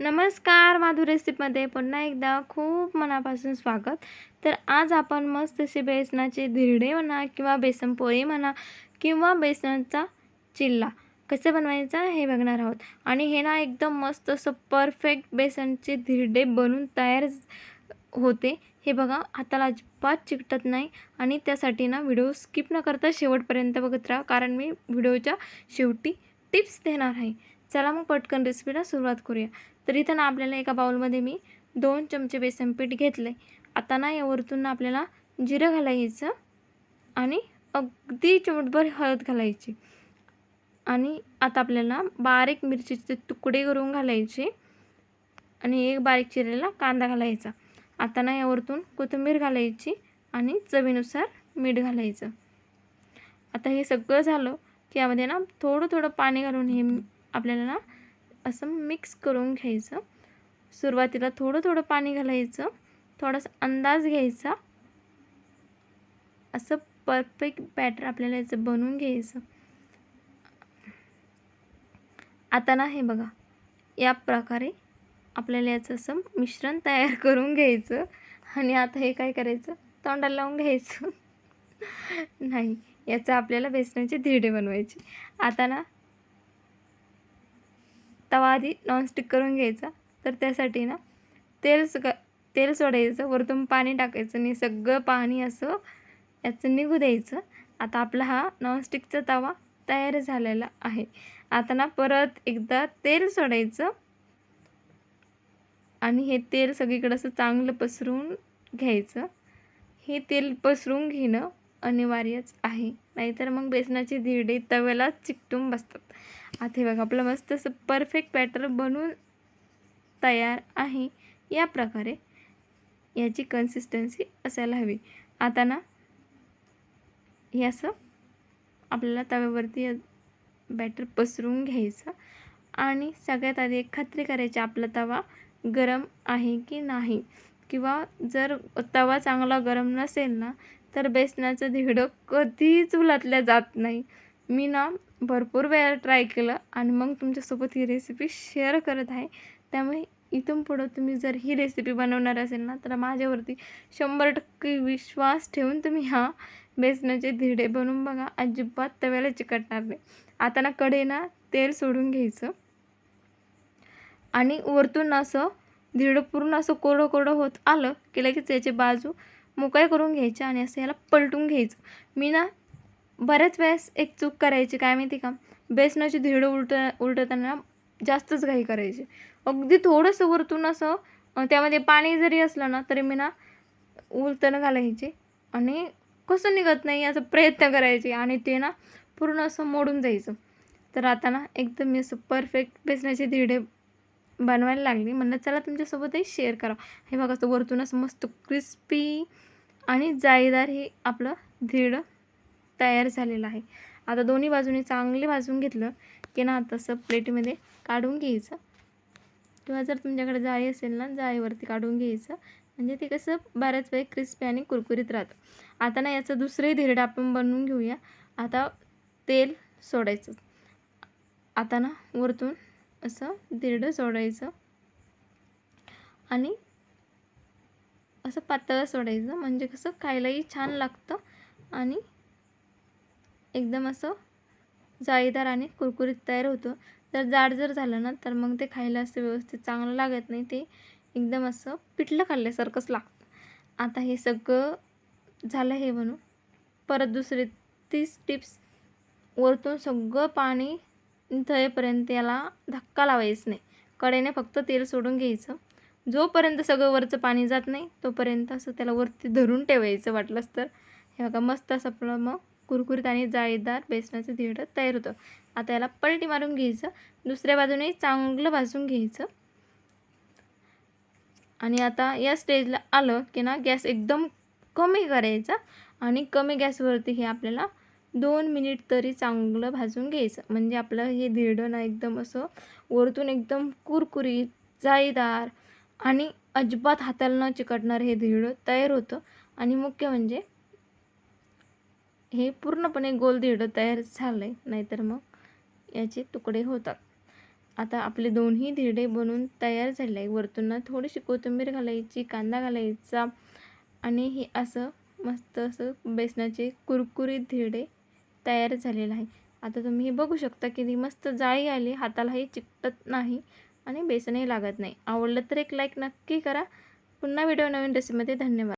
नमस्कार माधु रेसिपीमध्ये पुन्हा एकदा खूप मनापासून स्वागत. तर आज आपण मस्त असे बेसनाचे धिरडे म्हणा किंवा बेसन पोळी म्हणा किंवा बेसनाचा चिल्ला कसं बनवायचा हे बघणार आहोत. आणि हे ना एकदम मस्त असं परफेक्ट बेसनचे धिरडे बनून तयार होते. हे बघा हाताला अजिबात चिकटत नाही आणि त्यासाठी ना व्हिडिओ स्किप न करता शेवटपर्यंत बघत राहा कारण मी व्हिडिओच्या शेवटी टिप्स देणार आहे. चला मग पटकन रेसिपीला सुरुवात करूया. तर इथं ना आपल्याला एका बाउलमध्ये मी दोन चमचे बेसन पीठ घेतलं आहे आता ना यावरतून ना आपल्याला जिरं घालायचं आणि अगदी चिमटभर हळद घालायची. आणि आता आपल्याला बारीक मिरचीचे तुकडे करून घालायचे आणि एक बारीक चिरलेला कांदा घालायचा. आता ना यावरतून कोथिंबीर घालायची आणि चवीनुसार मीठ घालायचं. आता हे सगळं झालं की यामध्ये ना थोडं थोडं पाणी घालून हे आपल्याला ना असं मिक्स करून घ्यायचं. सुरुवातीला थोडं थोडं पाणी घालायचं. थोडासा अंदाज घ्यायचा. असं परफेक्ट बॅटर आपल्याला याचं बनवून घ्यायचं. आता ना हे बघा. या प्रकारे आपल्याला याचं असं मिश्रण तयार करून घ्यायचं. आणि आता हे काय करायचं? तोंडाला लावून घ्यायचं. नाही याचं आपल्याला बेसनाचे धिरडे बनवायचे. आता ना तवा आधी नॉनस्टिक करून घ्यायचा. तर त्यासाठी ना तेल सग तेल सोडायचं वरतून पाणी टाकायचं आणि सगळं पाणी असं याचं निघू द्यायचं. आता आपला हा नॉनस्टिकचा तवा तयार झालेला आहे. आता ना परत एकदा तेल सोडायचं. आणि हे तेल सगळीकडं असं चांगलं पसरून घ्यायचं. हे तेल पसरून घेणं अनिवार्यच आहे. नाहीतर मग बेसनाचे धिरडे तव्याला चिकटून बसतात. आता हे बघा आपलं मस्त असं परफेक्ट बॅटर बनवून तयार आहे. या प्रकारे याची कन्सिस्टन्सी असायला हवी. आता ना हे असं आपल्याला तव्यावरती बॅटर पसरून घ्यायचं आणि सगळ्यात आधी एक खात्री करायची आपला तवा गरम आहे की नाही. किंवा जर तवा चांगला गरम नसेल ना तर बेसनाचं धिरडं कधीच उलटल्या जात नाही. मी ना भरपूर वेळा ट्राय केलं आणि मग तुमच्यासोबत ही रेसिपी शेअर करत आहे. त्यामुळे इथून पुढं तुम्ही जर ही रेसिपी बनवणार असेल ना तर माझ्यावरती शंभर टक्के विश्वास ठेवून तुम्ही हा बेसनाचे धिरडे बनवून बघा. अजिबात तव्याला चिकटणार नाही. आता ना कडे ना तेल सोडून घ्यायचं. आणि वरतून असं धिरडं पूर्ण असं कोरडं कोरडं होत आलं की लगेच याचे बाजू मोकळे करून घ्यायचे आणि असं याला पलटून घ्यायचं. मी ना बऱ्याच वेळेस एक चूक करायची काय माहिती का? बेसनाची धिरडं उलट उलटताना जास्तच घाई करायची. अगदी थोडंसं वरतून असं त्यामध्ये पाणी जरी असलं ना तरी मी ना उलटणं घालायचे आणि कसं निघत नाही याचा प्रयत्न करायचे आणि ते ना पूर्ण असं मोडून जायचं. तर आता ना एकदम मी असं परफेक्ट बेसनाचे धिरडे बनवायला लागली. म्हणलं चला तुमच्यासोबतही शेअर करा. हे बघा असं वरतूनच मस्त क्रिस्पी आणि जाळीदार हे आपलं धीड तयार झालेलं आहे. आता दोन्ही बाजूने चांगले भाजून घेतलं की ना तसं प्लेटमध्ये काढून घ्यायचं. किंवा जर तुमच्याकडे जाळी असेल ना जाळीवरती काढून घ्यायचं. म्हणजे ते कसं बऱ्याच वेळ क्रिस्पी आणि कुरकुरीत राहतं. आता ना याचं दुसरंही धिरडं आपण बनवून घेऊया. आता तेल सोडायचं. आता ना वरतून असं धिरडं सोडायचं. आणि असं पातळ सोडायचं. म्हणजे कसं खायलाही छान लागतं. आणि एकदम असं जाळीदार आणि कुरकुरीत तयार होतं. जर जाड जर झालं ना तर मग ते खायला असं व्यवस्थित चांगलं लागत नाही. ते एकदम असं पिठलं खाल्ल्यासारखंच लागतं. आता हे सगळं झालं हे म्हणून. परत दुसरी तीस टिप्स वरतून सगळं पाणी तळेपर्यंत याला धक्का लावायचं नाही. कडेने फक्त तेल सोडून घ्यायचं. जोपर्यंत सगळं वरचं पाणी जात नाही तोपर्यंत असं त्याला वरती धरून ठेवायचं वाटलंच तर. हे बघा मस्त असं आपलं मग कुरकुरीत आणि जाळीदार बेसनाचं धिरडं तयार होतं. आता याला पलटी मारून घ्यायचं. दुसऱ्या बाजूने चांगलं भाजून घ्यायचं. आणि आता या स्टेजला आलं की ना गॅस एकदम कमी करायचा. आणि कमी गॅसवरती हे आपल्याला दोन मिनिट तरी चांगलं भाजून घ्यायचं. म्हणजे आपलं हे धिरडं ना एकदम असं वरतून एकदम कुरकुरीत जाळीदार आणि अजिबात हाताला न चिकटणार हे धिरडं तयार होतं. आणि मुख्य म्हणजे हे पूर्णपणे गोल धिरडं तयार झालं आहे नाहीतर मग याचे तुकडे होतात. आता आपले दोन्ही धिरडे बनवून तयार झाले आहे वरतून ना थोडीशी कोथिंबीर घालायची कांदा घालायचा आणि हे असं मस्त असं बेसनाचे कुरकुरीत धिरडे तयार झालेला आहे. आता तुम्ही हे बघू शकता किती मस्त जाळी आली हातालाही चिकटत नाही आणि बेसनही लागत नाही. आवडलं तर एक लाईक नक्की करा. पुन्हा व्हिडिओ नवीन रेसिपीमध्ये धन्यवाद.